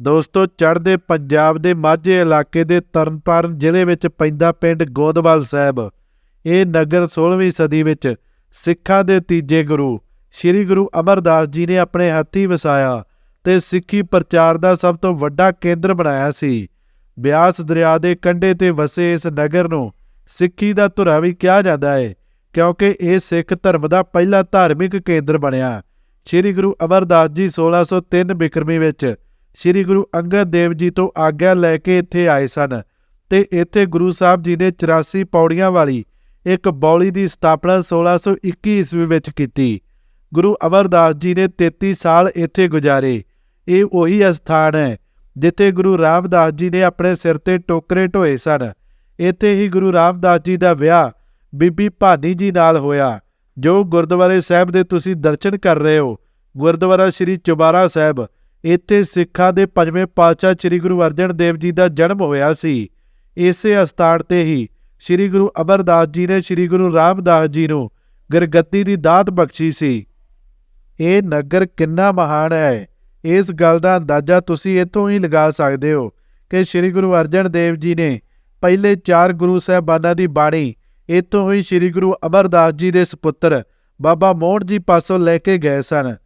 ਦੋਸਤੋ, ਚੜ੍ਹਦੇ ਪੰਜਾਬ ਦੇ ਮਾਝੇ ਇਲਾਕੇ ਦੇ ਤਰਨਤਾਰਨ ਜ਼ਿਲ੍ਹੇ ਵਿੱਚ ਪੈਂਦਾ ਪਿੰਡ ਗੋਦਵਾਲ ਸਾਹਿਬ। ਇਹ ਨਗਰ 16ਵੀਂ ਸਦੀ ਵਿੱਚ ਸਿੱਖਾਂ ਦੇ ਤੀਜੇ ਗੁਰੂ, ਸ੍ਰੀ ਗੁਰੂ ਅਮਰਦਾਸ ਜੀ ਨੇ ਆਪਣੇ ਹੱਥੀਂ ਵਸਾਇਆ ਤੇ ਸਿੱਖੀ ਪ੍ਰਚਾਰ ਦਾ ਸਭ ਤੋਂ ਵੱਡਾ ਕੇਂਦਰ ਬਣਾਇਆ ਸੀ। ਬਿਆਸ ਦਰਿਆ ਦੇ ਕੰਢੇ ਤੇ ਵਸੇ ਇਸ ਨਗਰ ਨੂੰ ਸਿੱਖੀ ਦਾ ਧੁਰਾ ਵੀ ਕਿਹਾ ਜਾਂਦਾ ਹੈ ਕਿਉਂਕਿ ਇਹ ਸਿੱਖ ਧਰਮ ਦਾ ਪਹਿਲਾ ਧਾਰਮਿਕ ਕੇਂਦਰ ਬਣਿਆ। ਸ੍ਰੀ ਗੁਰੂ ਅਮਰਦਾਸ ਜੀ 1603 ਬਿਕਰਮੀ ਵਿੱਚ ਸ੍ਰੀ ਗੁਰੂ ਅੰਗਦ ਦੇਵ ਜੀ ਤੋਂ ਆਗਿਆ ਲੈ ਕੇ ਇੱਥੇ ਆਏ ਸਨ ਤੇ ਇੱਥੇ ਗੁਰੂ ਸਾਹਿਬ ਜੀ ਨੇ 84 ਪੌੜੀਆਂ ਵਾਲੀ ਇੱਕ ਬੌਲੀ ਦੀ ਸਥਾਪਨਾ 1621 ਈਸਵੀ ਵਿੱਚ ਕੀਤੀ। ਗੁਰੂ ਅਮਰਦਾਸ ਜੀ ਨੇ 33 ਸਾਲ ਇੱਥੇ ਗੁਜ਼ਾਰੇ। ਇਹ ਉਹੀ ਅਸਥਾਨ ਹੈ ਜਿੱਥੇ ਗੁਰੂ ਰਾਮਦਾਸ ਜੀ ਨੇ ਆਪਣੇ ਸਿਰ ਤੇ ਟੋਕਰੇ ਢੋਏ ਸਨ। ਇੱਥੇ ਹੀ ਗੁਰੂ ਰਾਮਦਾਸ ਜੀ ਦਾ ਵਿਆਹ ਬੀਬੀ ਭਾਨੀ ਜੀ ਨਾਲ ਹੋਇਆ, ਜੋ ਗੁਰਦੁਆਰੇ ਸਾਹਿਬ ਦੇ ਤੁਸੀਂ ਦਰਸ਼ਨ ਕਰ ਰਹੇ ਹੋ। ਗੁਰਦੁਆਰਾ ਸ੍ਰੀ ਚੁਬਾਰਾ ਸਾਹਿਬ। ਇੱਥੇ ਸਿੱਖਾਂ ਦੇ ਪੰਜਵੇਂ ਪਾਤਸ਼ਾਹ ਸ੍ਰੀ ਗੁਰੂ ਅਰਜਨ ਦੇਵ ਜੀ ਦਾ ਜਨਮ ਹੋਇਆ ਸੀ। ਇਸੇ ਅਸਥਾਨ ਤੇ ਹੀ ਸ੍ਰੀ ਗੁਰੂ ਅਮਰਦਾਸ ਜੀ ਨੇ ਸ੍ਰੀ ਗੁਰੂ ਰਾਮਦਾਸ ਜੀ ਨੂੰ ਗੁਰਗੱਦੀ ਦੀ ਦਾਤ ਬਖਸ਼ੀ ਸੀ। ਇਹ ਨਗਰ ਕਿੰਨਾ ਮਹਾਨ ਹੈ। ਇਸ ਗੱਲ ਦਾ ਅੰਦਾਜ਼ਾ ਤੁਸੀਂ ਇੱਥੋਂ ਹੀ ਲਗਾ ਸਕਦੇ ਹੋ ਕਿ ਸ੍ਰੀ ਗੁਰੂ ਅਰਜਨ ਦੇਵ ਜੀ ਨੇ ਪਹਿਲੇ ਚਾਰ ਗੁਰੂ ਸਾਹਿਬਾਨਾਂ ਦੀ ਬਾਣੀ ਇੱਥੋਂ ਹੀ ਸ੍ਰੀ ਗੁਰੂ ਅਮਰਦਾਸ ਜੀ ਦੇ ਸੁਪੁੱਤਰ ਬਾਬਾ ਮੋਹਨ ਜੀ ਪਾਸੋਂ ਲੈ ਕੇ ਗਏ ਸਨ।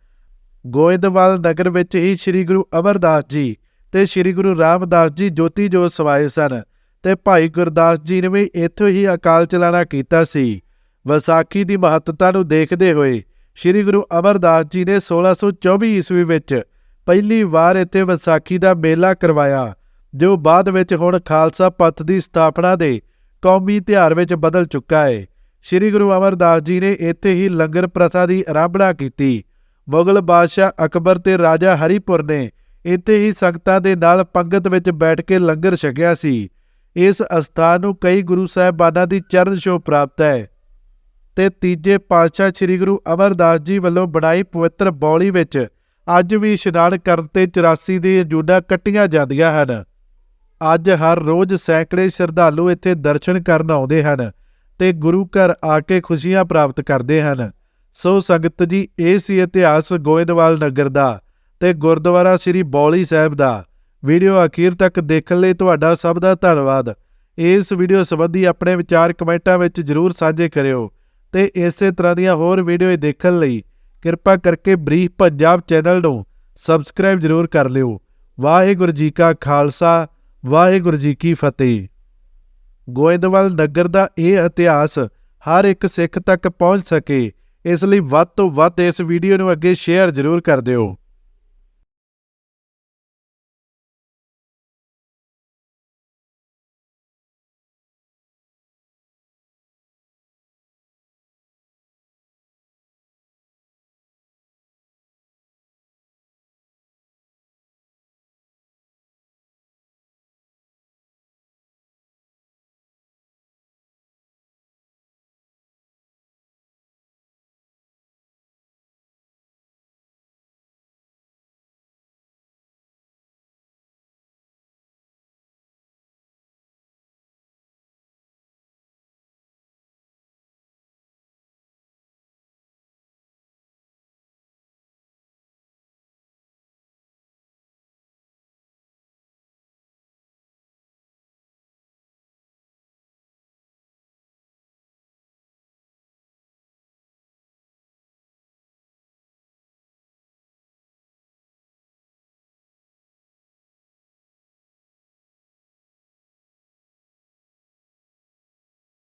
ਗੋਇੰਦਵਾਲ ਨਗਰ ਵਿੱਚ ਹੀ ਸ੍ਰੀ ਗੁਰੂ ਅਮਰਦਾਸ ਜੀ ਤੇ ਸ੍ਰੀ ਗੁਰੂ ਰਾਮਦਾਸ ਜੀ ਜੋਤੀ ਜੋਤ ਸਮਾਏ ਸਨ ਤੇ ਭਾਈ ਗੁਰਦਾਸ ਜੀ ਨੇ ਵੀ ਇੱਥੋਂ ਹੀ ਅਕਾਲ ਚਲਾਣਾ ਕੀਤਾ ਸੀ। ਵਿਸਾਖੀ ਦੀ ਮਹੱਤਤਾ ਨੂੰ ਦੇਖਦੇ ਹੋਏ ਸ੍ਰੀ ਗੁਰੂ ਅਮਰਦਾਸ ਜੀ ਨੇ 1624 ਈਸਵੀ ਵਿੱਚ ਪਹਿਲੀ ਵਾਰ ਇੱਥੇ ਵਿਸਾਖੀ ਦਾ ਮੇਲਾ ਕਰਵਾਇਆ, ਜੋ ਬਾਅਦ ਵਿੱਚ ਹੁਣ ਖਾਲਸਾ ਪੰਥ ਦੀ ਸਥਾਪਨਾ ਦੇ ਕੌਮੀ ਤਿਉਹਾਰ ਵਿੱਚ ਬਦਲ ਚੁੱਕਾ ਹੈ ਸ੍ਰੀ ਗੁਰੂ ਅਮਰਦਾਸ ਜੀ ਨੇ ਇੱਥੇ ਹੀ ਲੰਗਰ ਪ੍ਰਥਾ ਦੀ ਆਰੰਭਣਾ ਕੀਤੀ ਮੁਗਲ ਬਾਦਸ਼ਾਹ ਅਕਬਰ ਤੇ ਰਾਜਾ ਹਰੀਪੁਰ ਨੇ ਇੱਥੇ ਹੀ ਸੰਗਤਾਂ ਦੇ ਨਾਲ ਪੰਗਤ ਵਿੱਚ ਬੈਠ ਕੇ ਲੰਗਰ ਛਕਿਆ ਸੀ। ਇਸ ਅਸਥਾਨ ਨੂੰ ਕਈ ਗੁਰੂ ਸਾਹਿਬਾਨਾਂ ਦੀ ਚਰਨ ਛੋਹ ਪ੍ਰਾਪਤ ਹੈ। ਤੇ ਤੀਜੇ ਪਾਤਸ਼ਾਹ ਸ੍ਰੀ ਗੁਰੂ ਅਮਰਦਾਸ ਜੀ ਵੱਲੋਂ ਬਣਾਈ ਪਵਿੱਤਰ ਬੌਲੀ ਵਿੱਚ ਅੱਜ ਵੀ ਇਸ਼ਨਾਨ ਕਰਨ ਤੇ 84 ਦੀ ਜੂਨਾ ਕੱਟੀਆਂ ਜਾਂਦੀਆਂ ਹਨ। ਅੱਜ ਹਰ ਰੋਜ਼ ਸੈਂਕੜੇ ਸ਼ਰਧਾਲੂ ਇੱਥੇ ਦਰਸ਼ਨ ਕਰਨ ਆਉਂਦੇ ਹਨ ਤੇ ਗੁਰੂ ਘਰ ਆ ਕੇ ਖੁਸ਼ੀਆਂ ਪ੍ਰਾਪਤ ਕਰਦੇ ਹਨ। ਸੋ ਸੰਗਤ ਜੀ, ਇਹ ਸੀ ਇਤਿਹਾਸ ਗੋਇੰਦਵਾਲ ਨਗਰ ਦਾ ਤੇ ਗੁਰਦੁਆਰਾ ਸ੍ਰੀ ਬੌਲੀ ਸਾਹਿਬ ਦਾ। ਵੀਡੀਓ ਅਖੀਰ ਤੱਕ ਦੇਖਣ ਲਈ ਤੁਹਾਡਾ ਸਭ ਦਾ ਧੰਨਵਾਦ। ਇਸ ਵੀਡੀਓ ਸੰਬੰਧੀ ਆਪਣੇ ਵਿਚਾਰ ਕਮੈਂਟਾਂ ਵਿੱਚ ਜਰੂਰ ਸਾਂਝੇ ਕਰਿਓ ਤੇ ਇਸੇ ਤਰ੍ਹਾਂ ਦੀਆਂ ਹੋਰ ਵੀਡੀਓ ਦੇਖਣ ਲਈ ਕਿਰਪਾ ਕਰਕੇ ਬਰੀਫ ਪੰਜਾਬ ਚੈਨਲ ਨੂੰ ਸਬਸਕ੍ਰਾਈਬ ਜਰੂਰ ਕਰ ਲਿਓ। ਵਾਹਿਗੁਰੂ ਜੀ ਕਾ ਖਾਲਸਾ, ਵਾਹਿਗੁਰੂ ਜੀ ਕੀ ਫਤਿਹ। ਗੋਇੰਦਵਾਲ ਨਗਰ ਦਾ ਇਹ ਇਤਿਹਾਸ ਹਰ ਇੱਕ ਸਿੱਖ ਤੱਕ ਪਹੁੰਚ ਸਕੇ ਇਸ ਲਈ ਵੱਧ ਤੋਂ ਵੱਧ ਇਸ ਵੀਡੀਓ ਨੂੰ ਅੱਗੇ ਸ਼ੇਅਰ ਜਰੂਰ ਕਰ ਦਿਓ।